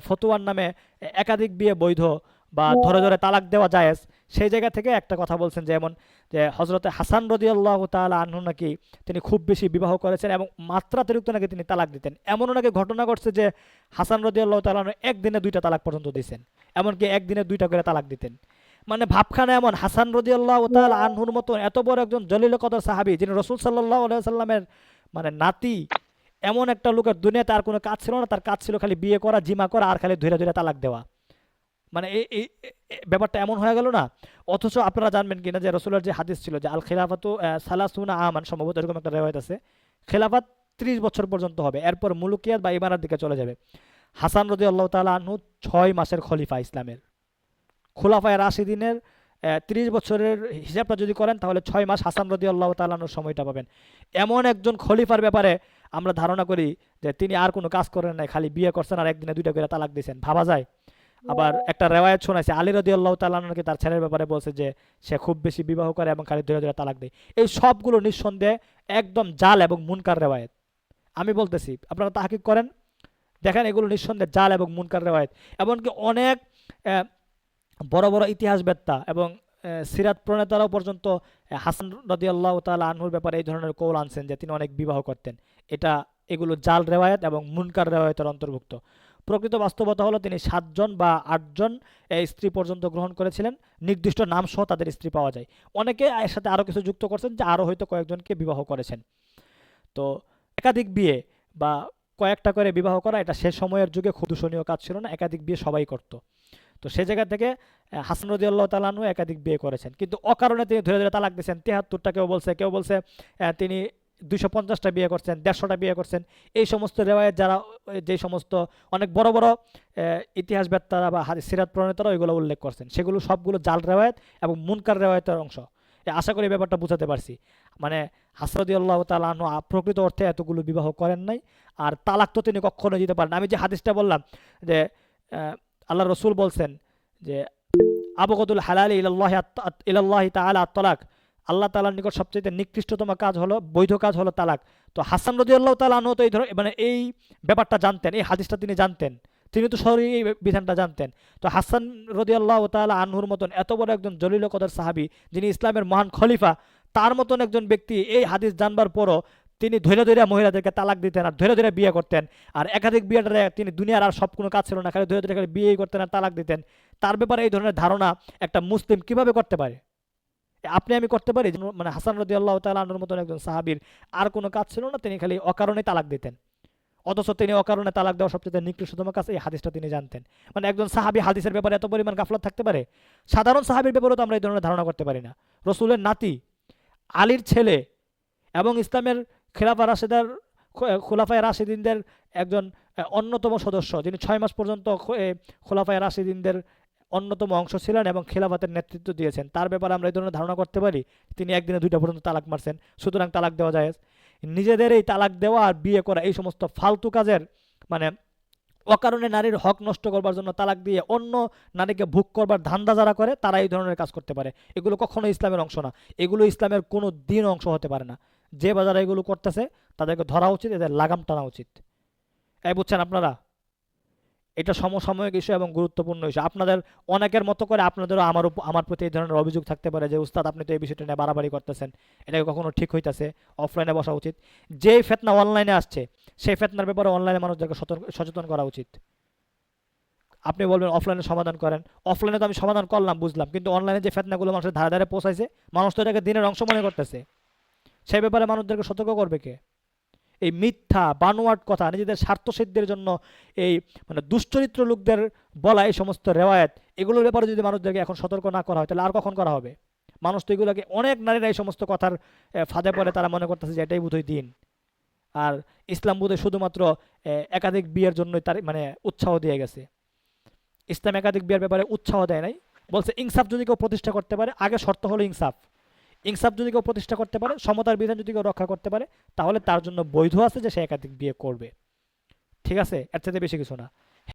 ফতুয়ার নামে একাধিক বিয়ে বৈধ বা ধরে ধরে তালাক দেওয়া জায়েজ সেই জায়গা থেকে একটা কথা বলছেন যেমন যে হজরতে হাসান রদিয়াল্লাহ তাআলা আনহু নাকি তিনি খুব বেশি বিবাহ করেছেন এবং মাত্রাতিরিক্ত নাকি তিনি তালাক দিতেন। এমনও নাকি ঘটনা ঘটছে যে হাসান রদিয়াল্লাহ আনহু একদিনে দুইটা তালাক পর্যন্ত দিয়েছেন এমনকি একদিনে দুইটা করে তালাক দিতেন। মানে ভাবখানা এমন হাসান রদিয়াল্লাহ তাআলা আনহুর মতো এত বড় একজন জলিল কদর সাহাবী যিনি রসুল সাল্লাহ সাল্লামের মানে নাতি এমন একটা লোকের দুনিয়াতে আর কোনো কাজ ছিল না, তার কাজ ছিল খালি বিয়ে করা, জিমা করা আর খালি ধীরে ধীরে তালাক দেওয়া। মানে এই ব্যাপারটা এমন হয়ে গেল না? অথচ আপনারা জানবেন কিনা যে রসুলের যে হাদিস ছিল যে আল খিলাফাতু সালাসুনা আমান, সম্ভবত এরকম একটা রেওয়ায়ত আছে, খেলাফাত ত্রিশ বছর পর্যন্ত হবে, এরপর মুলুকিয়াত বা ইমারার দিকে চলে যাবে। হাসান রদি আল্লাহ তালা ছয় মাসের খলিফা ইসলামের। খোলাফায় রাশিদিনের ত্রিশ বছরের হিসাবটা যদি করেন তাহলে ছয় মাস হাসান রদি আল্লাহ তালানোর সময়টা পাবেন। এমন একজন খলিফার ব্যাপারে আমরা ধারণা করি যে তিনি আর কোনো কাজ করেন নাই খালি বিয়ে করছেন আর একদিনে দুইটা করে তালাক দিয়েছেন। ভাবা যায়? আবার একটা রেওয়ায়ত শোনাইছে আলী রদি আল্লাহ তালানকে তার ছেলের ব্যাপারে বলছে যে সে খুব বেশি বিবাহ করে এবং খালি ধীরে ধীরে তালাক দেয়। এই সবগুলো নিঃসন্দেহে একদম জাল এবং মুনকার রেওয়ায়ত। আমি বলতেছি আপনারা তাহাকিক করেন? দেখেন এগুলো নিঃসন্দেহে জাল এবং মুনকার রেওয়ায়ত। এমনকি অনেক বড় বড় ইতিহাসবেত্তা এবং সিরাত প্রণেতারাও পর্যন্ত হাসান রদি আল্লাহ তালা আনহুর ব্যাপারে এই ধরনের কৌল আনছেন যে তিনি অনেক বিবাহ করতেন। এটা, এগুলো জাল রেওয়ায়ত এবং মুনকার রেওয়ায়তের অন্তর্ভুক্ত। প্রকৃত বাস্তবতা হলো তিনি সাতজন বা আটজন স্ত্রী পর্যন্ত গ্রহণ করেছিলেন। নির্দিষ্ট নাম সহ তাদের স্ত্রী পাওয়া যায়। অনেকে এর সাথে আরও কিছু যুক্ত করছেন যে আরও হয়তো কয়েকজনকে বিবাহ করেছেন। তো, একাধিক বিয়ে বা কয়েকটা করে বিবাহ করা, এটা সে সময়ের যুগে খুব দূষণীয় কাজ ছিল না, একাধিক বিয়ে সবাই করতো। তো সে জায়গা থেকে হাসান রদি আল্লাহ তালানু একাধিক বিয়ে করেছেন। কিন্তু অকারণে তিনি ধীরে ধীরে তালাক দিয়েছেন। তেহাত্তরটা কেউ বলছে কেউ বলছে তিনি দুশো পঞ্চাশটা বিয়ে করছেন, দেড়শোটা বিয়ে করছেন। এই সমস্ত রেওয়ায়ত যারা যে সমস্ত অনেক বড় বড় ইতিহাসবেত্তারা বা সিরাত প্রণেতারা ওইগুলো উল্লেখ করছেন। সেগুলো সবগুলো জাল রেওয়ায়ত এবং মুনকার রেওয়ায়তের অংশ। আশা করি ব্যাপারটা বুঝাতে পারছি। মানে হাসরদি আল্লাহ তালাহু প্রকৃত অর্থে এতগুলো বিবাহ করেন নাই। আর তালাক তো তিনি কখনো দিতে পারেন আমি যে হাদিসটা বললাম যে আল্লাহ রসুল বলছেন যে, আবগদুল হালালি আত- ইলাল্লাহি আত-তালাক। আল্লাহ তাআলার নিকট সবচেয়ে নিকৃষ্টতম কাজ হলো, বৈধ কাজ হলো তালাক। তো হাসান রাদিয়াল্লাহু আল্লাহ আনহু তো এই ধর মানে এই ব্যাপারটা জানতেন, এই হাদিসটা তিনি জানতেন। তিনি তো সরি এই বিধানটা জানতেন। তো হাসান রদি আল্লাহ তাআলা আনহুর মতন এত বড় একজন জলিল কদর সাহাবী, যিনি ইসলামের মহান খলিফা, তার মতন একজন ব্যক্তি এই হাদিস জানবার পরও তিনি ধৈর্য ধৈর্য মহিলাদেরকে তালাক দিতেন আর ধৈর্য ধৈর্য বিয়ে করতেন। আর একাধিক বিয়েটারে তিনি দুনিয়ার আর সব কোনো কাজ ছিল না, খালি ধৈর্য ধৈর্য বিয়েই করতেন আর তালাক দিতেন। তার ব্যাপারে এই ধরনের ধারণা একটা মুসলিম কীভাবে করতে পারে? আপনি আমি করতে পারি? মানে হাসান রদি আল্লাহ তালানোর মতন একজন সাহাবীর আর কোনো কাজ ছিল না, তিনি খালি অকারণে তালাক দিতেন। অথচ তিনি অকারণে তালাক দেওয়া সবচেয়ে নিকৃষ্টতম কাজ এই হাদিসটা তিনি জানতেন। মানে একজন সাহাবী হাদিসের ব্যাপারে এত পরিমাণ গাফলত থাকতে পারে? সাধারণ সাহাবীর ব্যাপারেও তো আমরা এই ধরনের ধারণা করতে পারি না। রসুলের নাতি, আলীর ছেলে এবং ইসলামের খেলাফা রাশেদার খোলাফায় রাশিদিনদের একজন অন্যতম সদস্য। যিনি ছয় মাস পর্যন্ত খোলাফায় রাশিদিনদের অন্যতম অংশ ছিলেন এবং খেলাফাতের নেতৃত্ব দিয়েছেন। তার ব্যাপারে আমরা এই ধরনের ধারণা করতে পারি। তিনি একদিনে দুইটা পর্যন্ত তালাক মারছেন। সুতরাং তালাক দেওয়া যায় নিজেদের এই তালাক দেওয়া আর বিয়ে করা এই সমস্ত ফালতু কাজের মানে অকারণে নারীর হক নষ্ট করবার জন্য তালাক দিয়ে অন্য নারীকে ভোগ করবার ধান্দা যারা করে, তারা এই ধরনের কাজ করতে পারে। এগুলো কখনো ইসলামের অংশ না। এগুলো ইসলামের কোনো দিন অংশ হতে পারে না। যে বাজারে এগুলো করতেছে, তাদেরকে ধরা উচিত, এদের লাগাম টানা উচিত। এই বুঝছেন আপনারা? এটা সমসাময়িক ইস্যু এবং গুরুত্বপূর্ণ ইস্যু। আপনাদের, অনেকের মতো করে আপনাদেরও আমার আমার প্রতি এই ধরনের অভিযোগ থাকতে পারে যে, উস্তাদ, আপনি তো এই বিষয়টা নিয়ে বাড়াবাড়ি করতেছেন। এটা কি কখনো ঠিক হইতাছে? অফলাইনে বসা উচিত। যেই ফেতনা অনলাইনে আসছে, সেই ফেতনার ব্যাপারে অনলাইনে মানুষদেরকে সচেতন করা উচিত। আপনি বলবেন অফলাইনে সমাধান করেন। অফলাইনে তো আমি সমাধান করলাম, বুঝলাম। কিন্তু অনলাইনে যে ফেতনাগুলো মানুষের ধারে ধারে পৌঁছাইছে, মানুষ তো এটাকে দিনের অংশ মনে করতেছে। সেই ব্যাপারে মানুষদেরকে সতর্ক করবে কে? এই মিথ্যা, বানোয়াট কথা, নিজেদের স্বার্থ সিদ্ধির জন্য এই মানে দুশ্চরিত্র লোকদের বলা এই সমস্ত রেওয়ায়ত, এগুলোর ব্যাপারে যদি মানুষদেরকে এখন সতর্ক না করা হয়, তাহলে আর কখন করা হবে? মানুষ তো এগুলোকে অনেক নারীরা এই সমস্ত কথার ফাঁদে পড়ে, তারা মনে করতেছে যে এটাই বোধহয় দিন। আর ইসলাম বোধহয় শুধুমাত্র একাধিক বিয়ের জন্যই তার মানে উৎসাহ দিয়ে গেছে। ইসলাম একাধিক বিয়ের ব্যাপারে উৎসাহ দেয় নাই। বলছে, ইনসাফ যদি কেউ প্রতিষ্ঠা করতে পারে, আগে শর্ত হলো ইনসাফ। ইনসাফ যদি কেউ প্রতিষ্ঠা করতে পারে, সমতার বিধান যদি কেউ রক্ষা করতে পারে, তাহলে তার জন্য বৈধ আছে যে সে একাধিক বিয়ে করবে। ঠিক আছে? এর চাইতে বেশি কিছু না।